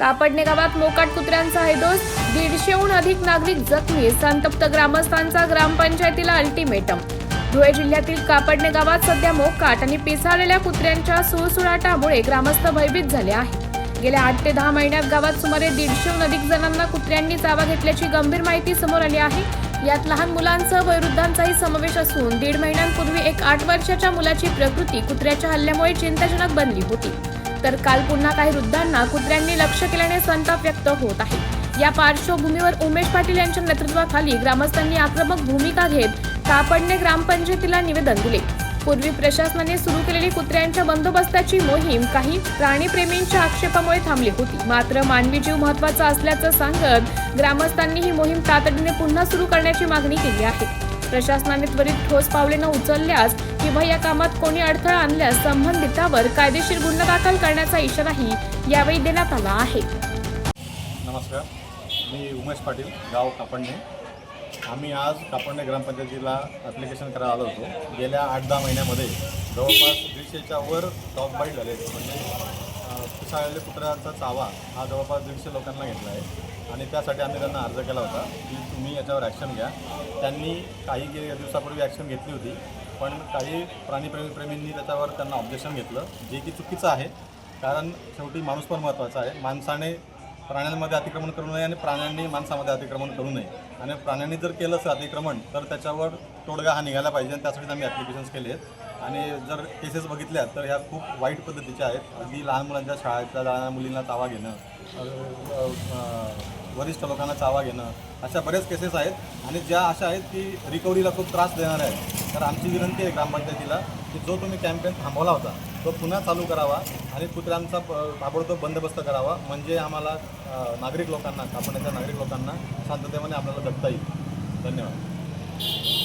कापडने गावात मोकाट कुत्र्यांचा आहे दोष. दीडशेहून अधिक नागरिक जखमी. संतप्त ग्रामस्थांचा ग्रामपंचायतीला अल्टिमेटम धुळे जिल्ह्यातील कापडणे गावात सध्या मोकाट आणि पिसाळलेल्या कुत्र्यांच्या सुळसुळाटामुळे ग्रामस्थ भयभीत झाले आहेत. गेल्या आठ ते दहा महिन्यात गावात सुमारे दीडशेहून अधिक जणांना कुत्र्यांनी चावा घेतल्याची गंभीर माहिती समोर आली आहे. यात लहान मुलांसह वयोवृद्धांचाही समावेश असून दीड महिन्यांपूर्वी एक आठ वर्षाच्या मुलाची प्रकृती कुत्र्याच्या हल्ल्यामुळे चिंताजनक बनली होती. तर काल पुन्हा काही वृद्धांना कुत्र्यांनी लक्ष केल्याने संताप व्यक्त होत आहे. या पार्श्वभूमीवर उमेश पाटील यांच्या नेतृत्वाखाली ग्रामस्थांनी आक्रमक भूमिका घेत कापडणे ग्रामपंचायतीला निवेदन दिले. पूर्वी प्रशासनाने सुरू केलेली कुत्र्यांच्या बंदोबस्ताची मोहीम काही प्राणीप्रेमींच्या आक्षेपामुळे थांबली होती. मात्र मानवी जीव महत्त्वाचा असल्याचं सांगत ग्रामस्थांनी ही मोहीम तातडीने पुन्हा सुरू करण्याची मागणी केली आहे. प्रशासनाने त्वरित ठोस पावले न उचलल्यास किंवा या कामात कोणी अडथळा आणल्यास संबंधितावर कायदेशीर गुन्हा दाखल करण्याचा इशाराही यावेळी देण्यात आला आहे. नमस्कार. मी उमेश पाटील गाव कापडणे. आम्ही आज कापडणे ग्रामपंचायतीला ॲप्लिकेशन करायला आलो होतो. गेल्या आठ दहा महिन्यामध्ये जवळपास दीडशेच्या वर टॉप बाईट झाले म्हणजे पिसाळलेल्या कुत्र्याचा चावा हा जवळपास दीडशे लोकांना घेतला आहे. आणि त्यासाठी आम्ही त्यांना अर्ज केला होता की तुम्ही याच्यावर ॲक्शन घ्या. त्यांनी काही दिवसापूर्वी ॲक्शन घेतली होती पण काही प्राणीप्रेमी प्रेमींनी त्याच्यावर त्यांना ऑब्जेक्शन घेतलं जे की चुकीचं आहे. कारण शेवटी माणूस पण महत्त्वाचा आहे. माणसाने प्राण्यांमध्ये अतिक्रमण करू नये आणि प्राण्यांनी माणसामध्ये अतिक्रमण करू नये. आणि प्राण्यांनी जर केलं असं अतिक्रमण तर त्याच्यावर तोडगा हा निघाला पाहिजे आणि त्यासाठी आम्ही ॲप्लिकेशन्स केले आहेत. आणि जर केसेस बघितल्या तर ह्या खूप वाईट पद्धतीच्या आहेत. अगदी लहान मुलांच्या शाळेतल्या लहान मुलींना तावा घेणं. वरिष्ठ लोकांना चावा घेणं अशा बऱ्याच केसेस आहेत. आणि ज्या अशा आहेत की रिकव्हरीला खूप त्रास देणार आहेत. तर आमची विनंती आहे ग्रामपंचायतीला की जो तुम्ही कॅम्पेन थांबवला होता तो पुन्हा चालू करावा आणि कुत्र्यांचा प- ताबडतोब बंदोबस्त करावा. म्हणजे आम्हाला नागरिक लोकांना कापण्याच्या नागरिक लोकांना शांततेमध्ये आपल्याला जगता येईल. धन्यवाद.